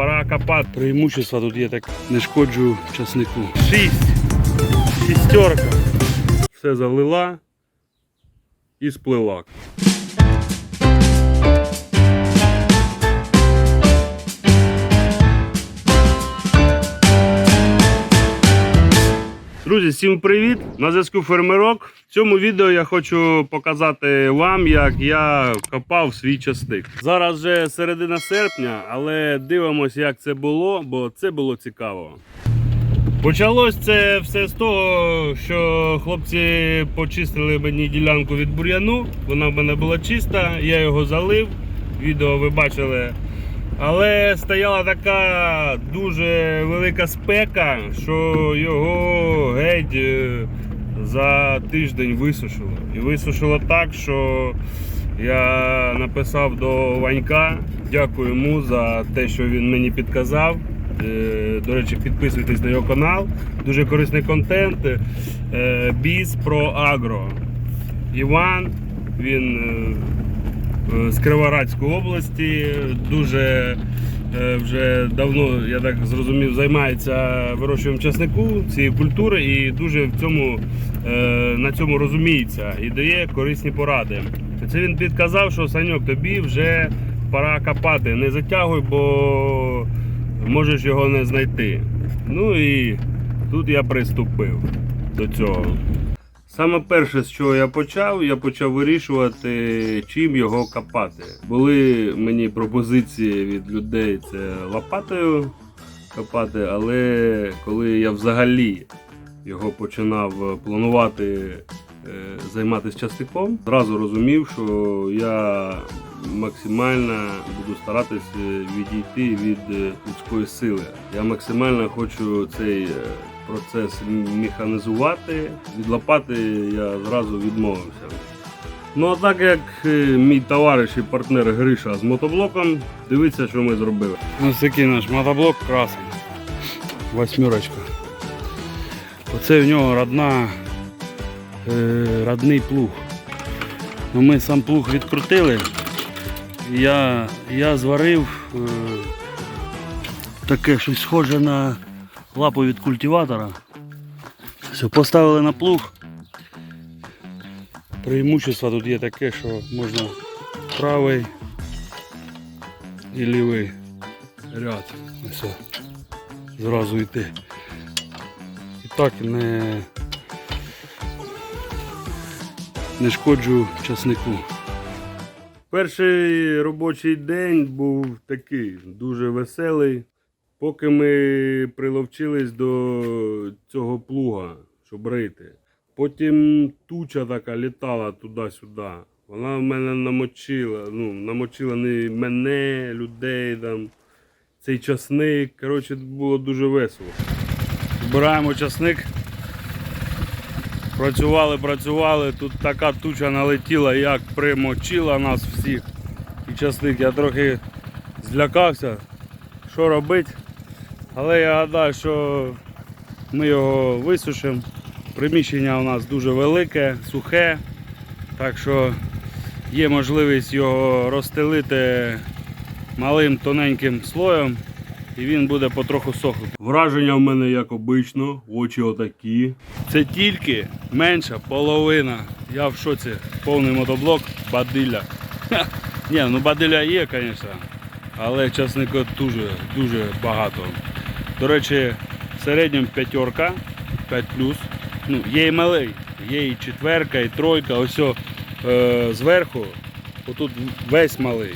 пора копати. Преимущество тут є так, не шкоджу часнику. Шість. Шістерка. Все залила і сплила. Друзі, всім привіт! На зв'язку фермерок. В цьому відео я хочу показати вам, як я копав свій частик. Зараз вже середина серпня, але дивимося, як це було, бо це було цікаво. Почалось це все з того, що хлопці почистили мені ділянку від бур'яну. Вона в мене була чиста, я його залив. Відео ви бачили. Але стояла така дуже велика спека, що його геть е, за тиждень висушило. І висушило так, що я написав до Ванька. Дякую йому за те, що він мені підказав. Е, До речі, підписуйтесь на його канал. Дуже корисний контент. Е, Біз про агро. Іван, він е, з Криворацької області. Дуже е, вже давно, я так зрозумів, займається вирощуванням часнику цієї культури і дуже в цьому, е, на цьому розуміється і дає корисні поради. Це він підказав, що Саньок, тобі вже пора копати. Не затягуй, бо можеш його не знайти. Ну і тут я приступив до цього. Саме перше, з чого я почав, я почав вирішувати, чим його копати. Були мені пропозиції від людей це лопатою копати, але коли я взагалі його починав планувати е, займатися частиком, зразу розумів, що я максимально буду старатися відійти від людської сили. Я максимально хочу цей е, процес механізувати. Від лопати я зразу відмовився. Ну а так як е, мій товариш і партнер Гриша з мотоблоком, дивіться, що ми зробили. Ось такий наш мотоблок красний. Восьмерочка. Оце в нього родна, е, родний плуг. Ну, ми сам плуг відкрутили. Я, я зварив е, таке щось схоже на лапу від культиватора. Все, поставили на плуг. Преимущество тут є таке, що можна правий і лівий ряд. О, Зразу йти. І так не, не шкоджу часнику. Перший робочий день був такий дуже веселий. Поки ми приловчились до цього плуга, щоб рити. Потім туча така літала туди-сюди. Вона в мене намочила. Ну, намочила не мене, людей там, цей часник. Коротше, було дуже весело. Збираємо часник. Працювали, працювали. Тут така туча налетіла, як примочила нас всіх. І часник я трохи злякався, що робити. Але я гадаю, що ми його висушимо. Приміщення у нас дуже велике, сухе, так що є можливість його розстелити малим тоненьким слоєм і він буде потроху сохнути. Враження в мене як обично, очі отакі. Це тільки менша половина. Я в шоці. Повний мотоблок, бадилля. Ха. Ні, ну бадилля є, звісно, але часнику дуже, дуже багато. До речі, в середньому п'ятерка, 5 Ну, є і малий, є і четверка, і тройка, ось о, е, зверху, отут весь малий.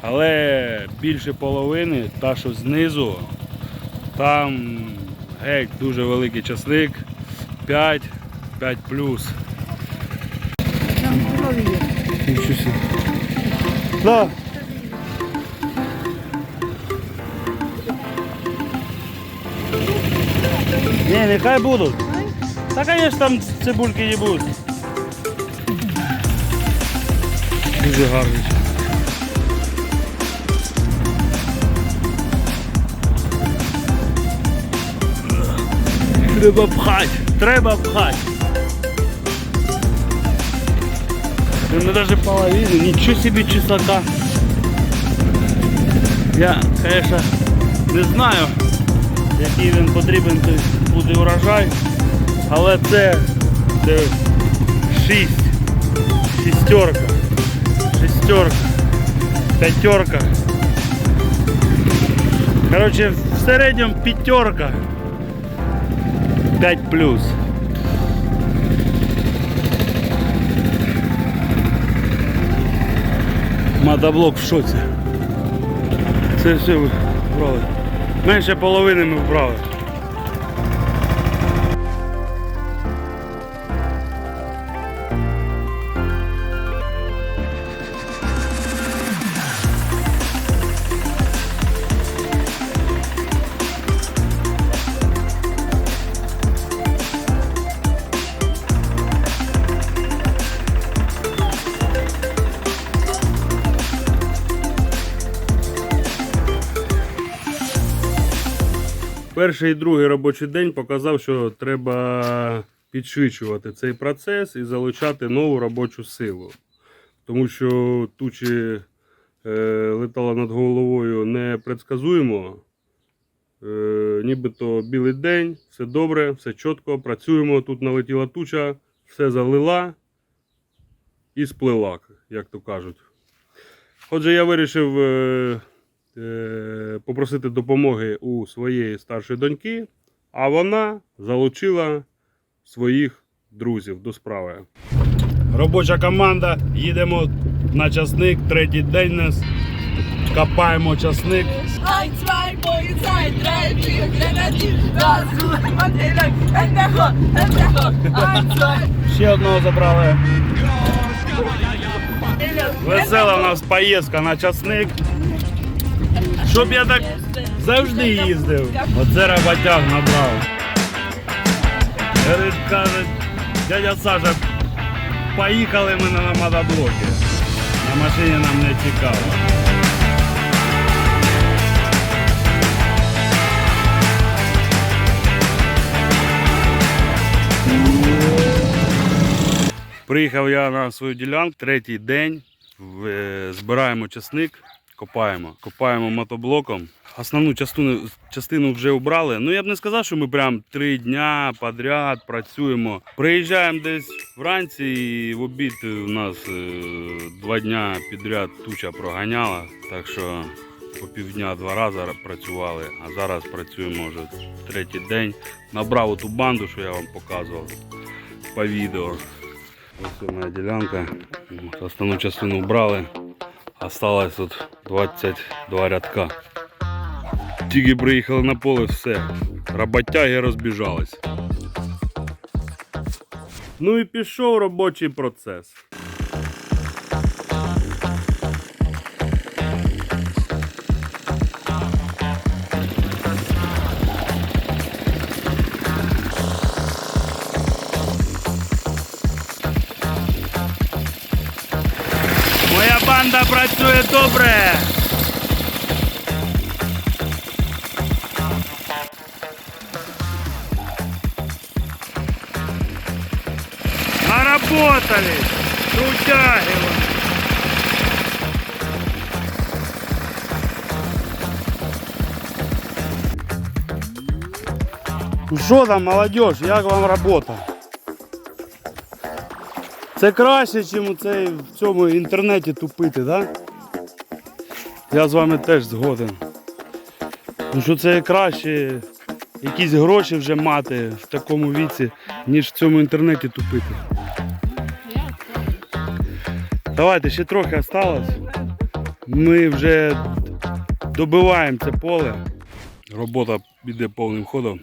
Але більше половини, та що знизу, там геть дуже великий часник, 5, 5 плюс. Там здорові є. Да. Не, нехай будуть. Та, конечно, там цибульки не будуть. Дуже гарний. Треба пхати, треба пхати. Ну даже половину, ничего себе чеснока. Я, конечно, Не знаю, який він потрібен той буде урожай, але це, це шість, шістерка, шістерка, п'ятерка. Коротше, в середньому п'ятерка. 5 плюс. Мотоблок в шоці. Це все ви вбрали. Менше половини ми вбрали. Перший і другий робочий день показав, що треба підшвидшувати цей процес і залучати нову робочу силу. Тому що тучі е, летала над головою непредсказуємо. Е, нібито білий день, все добре, все чітко, працюємо. Тут налетіла туча, все залила і сплила, як то кажуть. Отже, я вирішив е, попросити допомоги у своєї старшої доньки, а вона залучила своїх друзів до справи. Робоча команда, їдемо на часник, третій день нас. Копаємо часник. Ein, zwei, Polizei, drei, vier, Grenadier, das Gut, Endecho, Endecho, ein, zwei, Ще одного забрали. Весела у нас поїздка на часник. Щоб я так завжди їздив. Оце роботяг набрав. Каже, дядя Саша, поїхали ми на мотоблокі. На машині нам не цікаво. Приїхав я на свою ділянку, третій день. Е, Збираємо часник, копаємо. Копаємо мотоблоком. Основну частину, частину вже убрали. Ну я б не сказав, що ми прям три дня подряд працюємо. Приїжджаємо десь вранці і в обід у нас е, два дня підряд туча проганяла. Так що по півдня два рази працювали, а зараз працюємо вже третій день. Набрав ту банду, що я вам показував по відео. Ось моя ділянка. Основну частину вбрали. Осталось тут 22 рядка. Тільки приїхали на поле, все. Роботяги розбіжались. Ну і пішов робочий процес. Моя банда працює добре. Наработали. Трудяги. вони. Ну що там, молодежь, як вам робота? Це краще, ніж у в цьому інтернеті тупити. Да? Я з вами теж згоден. Ну що це краще якісь гроші вже мати в такому віці, ніж в цьому інтернеті тупити. Давайте, ще трохи осталось. Ми вже добиваємо це поле. Робота піде повним ходом.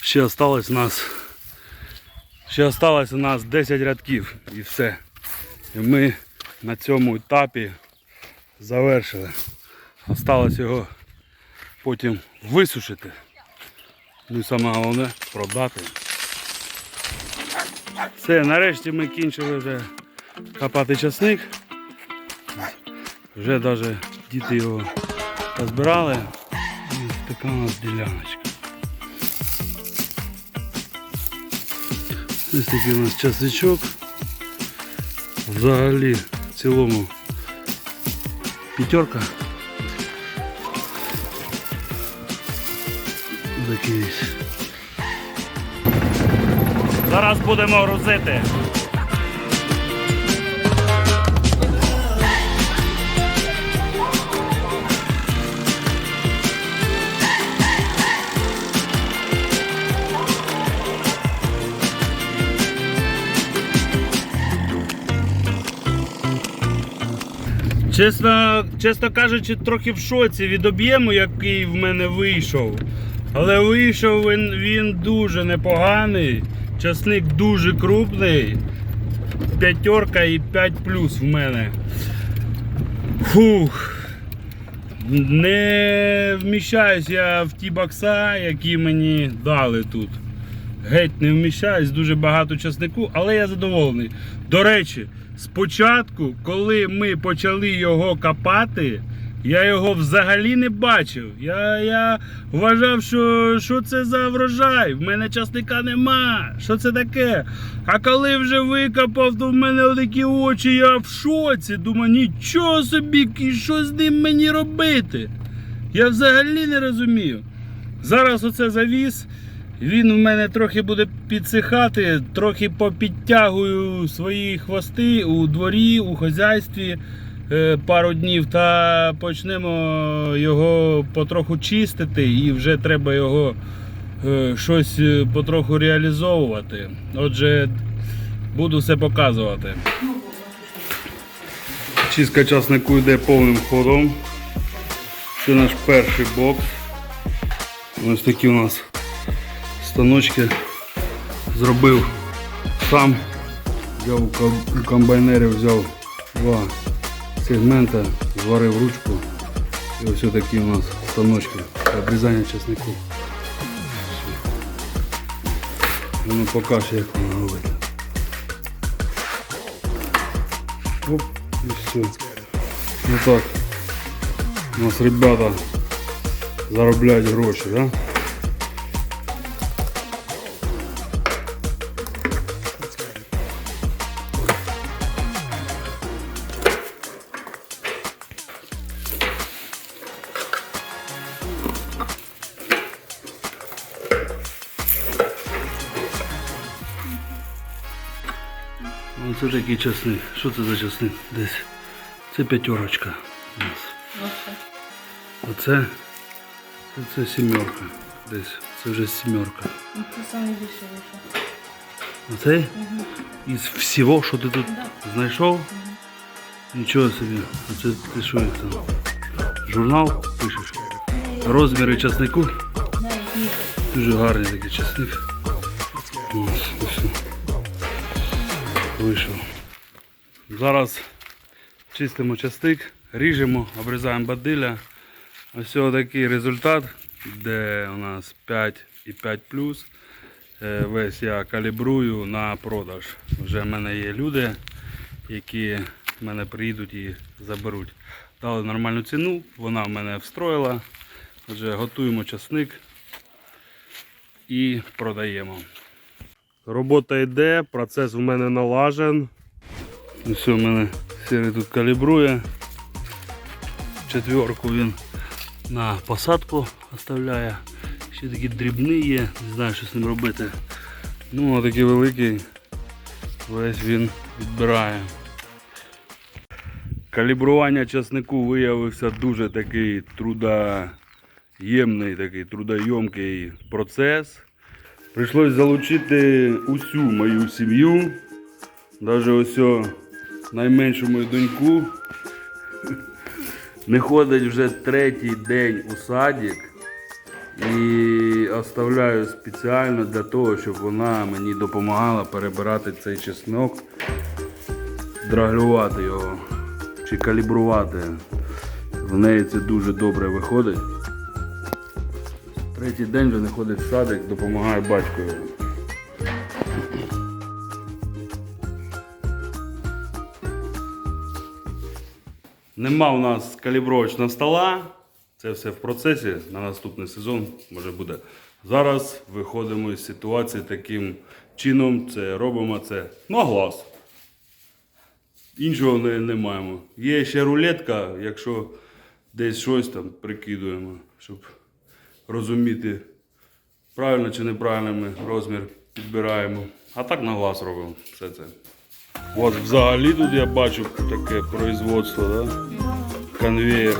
Ще осталось нас Ще осталось у нас 10 рядків і все. І ми на цьому етапі завершили. Осталось його потім висушити. Ну і саме головне продати. Все, нарешті ми кінчили вже копати часник. Вже навіть діти його позбирали. І така у нас діляночка. Ось такий у нас часичок. Взагалі в цілому п'ятерка. Такий. Зараз будемо грузити. Чесно, чесно кажучи, трохи в шоці від об'єму, який в мене вийшов. Але вийшов він, він дуже непоганий. Часник дуже крупний. П'ятерка і 5 плюс в мене. Фух. Не вміщаюсь я в ті бокса, які мені дали тут. Геть не вміщаюсь, дуже багато часнику, але я задоволений. До речі, спочатку, коли ми почали його копати, я його взагалі не бачив. Я, я вважав, що, що це за врожай. В мене часника нема. Що це таке? А коли вже викопав, то в мене отакі очі, я в шоці. Думаю, нічого собі, і що з ним мені робити? Я взагалі не розумію. Зараз оце завіз. Він в мене трохи буде підсихати, трохи попідтягую свої хвости у дворі, у хазяйстві е, пару днів та почнемо його потроху чистити і вже треба його е, щось е, потроху реалізовувати. Отже, буду все показувати. Чистка часнику йде повним ходом. Це наш перший бокс. Ось такі у нас станочки зробив сам. Взяв у ком- у взяв два сегмента, зварив ручку. І ось такі у нас станочки обрізання часнику. Воно покаже, як воно робити. Оп, і все. Ну так. У нас ребята заробляють гроші, да? Такий часник. Що це за часник? Десь. Це п'ятерочка у нас. Оце. Це, це сімерка. Десь. Це вже сімерка. Це саме більше вийшло. Оцей? Із всього, що ти тут Да. знайшов? Нічого собі. Оце ти що там? Журнал пишеш? Розміри часнику. Дуже гарний такий часник. Ось, ось. Вийшов. Зараз чистимо часник, ріжемо, обрізаємо бадиля. Ось такий результат, де у нас 5 і 5 плюс. Е, Весь я калібрую на продаж. Вже в мене є люди, які в мене приїдуть і заберуть. Дали нормальну ціну, вона в мене встроїла. Отже, готуємо часник і продаємо. Робота йде, процес в мене налажен. Все, в мене сірий тут калібрує. Четверку він на посадку оставляє. Ще такі дрібні є, не знаю, що з ним робити. Ну, а такий великий, весь він відбирає. Калібрування часнику виявився дуже такий трудоємний, такий трудойомкий процес. Прийшлось залучити усю мою сім'ю, навіть ось найменшу мою доньку. Не ходить вже третій день у садик і оставляю спеціально для того, щоб вона мені допомагала перебирати цей чеснок, драглювати його чи калібрувати. В неї це дуже добре виходить. Третій день вже не ходить в садик, допомагає батькові. Нема у нас калібровочного стола. Це все в процесі. На наступний сезон може буде. Зараз виходимо із ситуації таким чином. Це робимо це на глаз. Іншого не, не маємо. Є ще рулетка, якщо десь щось там прикидуємо, щоб розуміти, правильно чи неправильно ми розмір підбираємо. А так на глаз робимо все це. От взагалі тут я бачу таке производство, да? конвеєр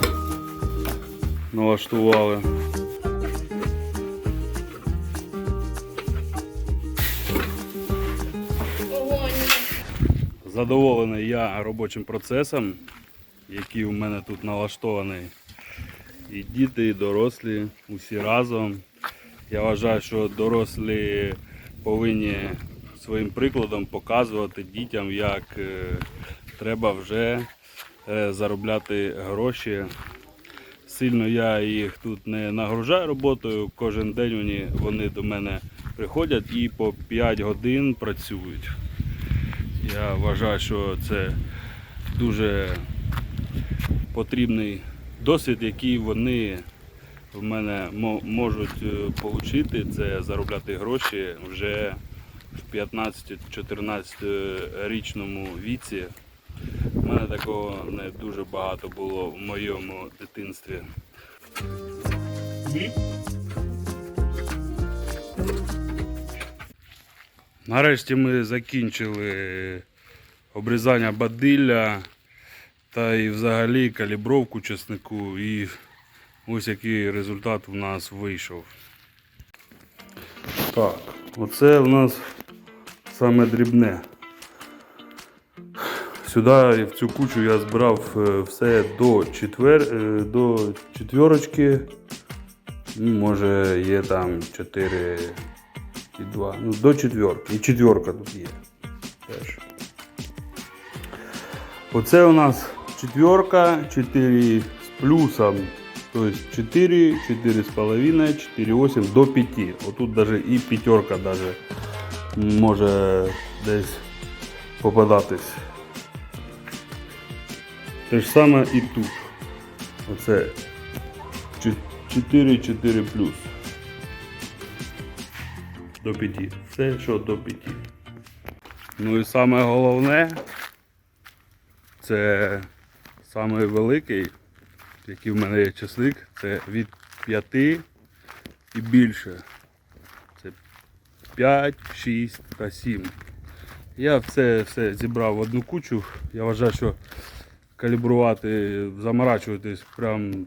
налаштували. Задоволений я робочим процесом, який у мене тут налаштований. І діти, і дорослі, усі разом. Я вважаю, що дорослі повинні своїм прикладом показувати дітям, як е, треба вже е, заробляти гроші. Сильно я їх тут не нагружаю роботою. Кожен день вони, вони до мене приходять і по 5 годин працюють. Я вважаю, що це дуже потрібний досвід, який вони в мене можуть отримати. Це заробляти гроші вже в 15-14 річному віці. У мене такого не дуже багато було в моєму дитинстві. Нарешті ми закінчили обрізання бадилля та і взагалі калібровку чеснику. І ось який результат у нас вийшов. Так, оце у нас саме дрібне. Сюди в цю кучу я збирав е, все до, четвер, е, до четверочки. Ну, Може є там 4 і 2. Ну, до четверки. І четверка тут є. Теж. Оце у нас четверка, 4 з плюсом. Тобто 4, 4,5, 4,8 до 5. Отут даже і п'ятерка даже може десь попадатись. Те ж саме і тут. Оце 4, 4 плюс. До 5. Все, що до 5. Ну і саме головне, це саме великий, який в мене є часник, це від 5 і більше. Це 5, 6 та 7. Я це все зібрав в одну кучу. Я вважаю, що калібрувати, заморачуватись прям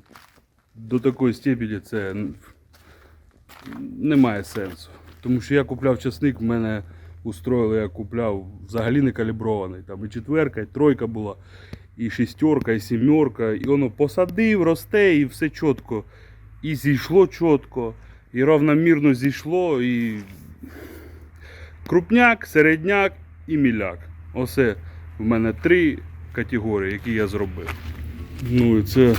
до такої степені це немає сенсу. Тому що я купляв часник, в мене устроїли, я купляв взагалі не калібрований. Там і четверка, і тройка була, і шістерка, і сімерка. І воно посадив, росте, і все чітко. І зійшло чітко, і равномірно зійшло, і крупняк, середняк і міляк. Оце в мене три категорії, які я зробив. Ну і це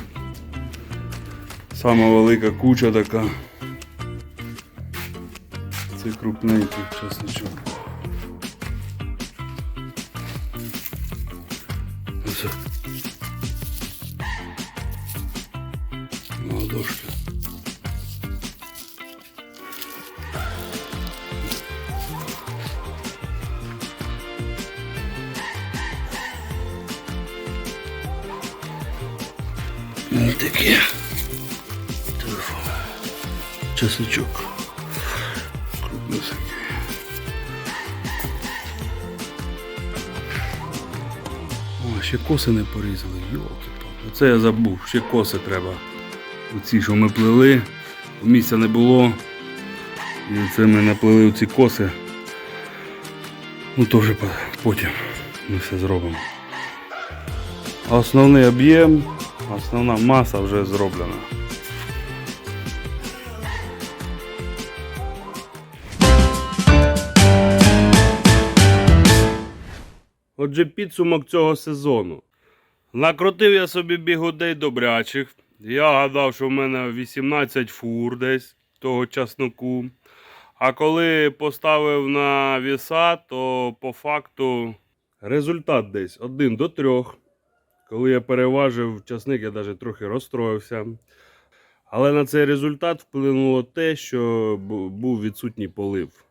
сама велика куча така. Це крупненький чесничок. Оце. Чесничок. Крупнесенький. О, ще коси не порізали. Йолки. Оце я забув, ще коси треба. Оці, що ми плели, місця не було. І це ми наплели ці коси. Ну вже потім ми все зробимо. Основний об'єм, основна маса вже зроблена. Отже, підсумок цього сезону. Накрутив я собі бігудей добрячих. Я гадав, що в мене 18 фур десь того часнику. А коли поставив на віса, то по факту результат десь 1 до 3. Коли я переважив часник, я навіть трохи розстроївся. Але на цей результат вплинуло те, що був відсутній полив.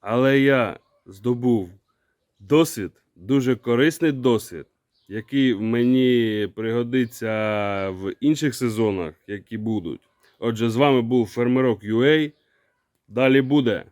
Але я здобув досвід, дуже корисний досвід, який мені пригодиться в інших сезонах, які будуть. Отже, з вами був Фермерок UA. Далі буде.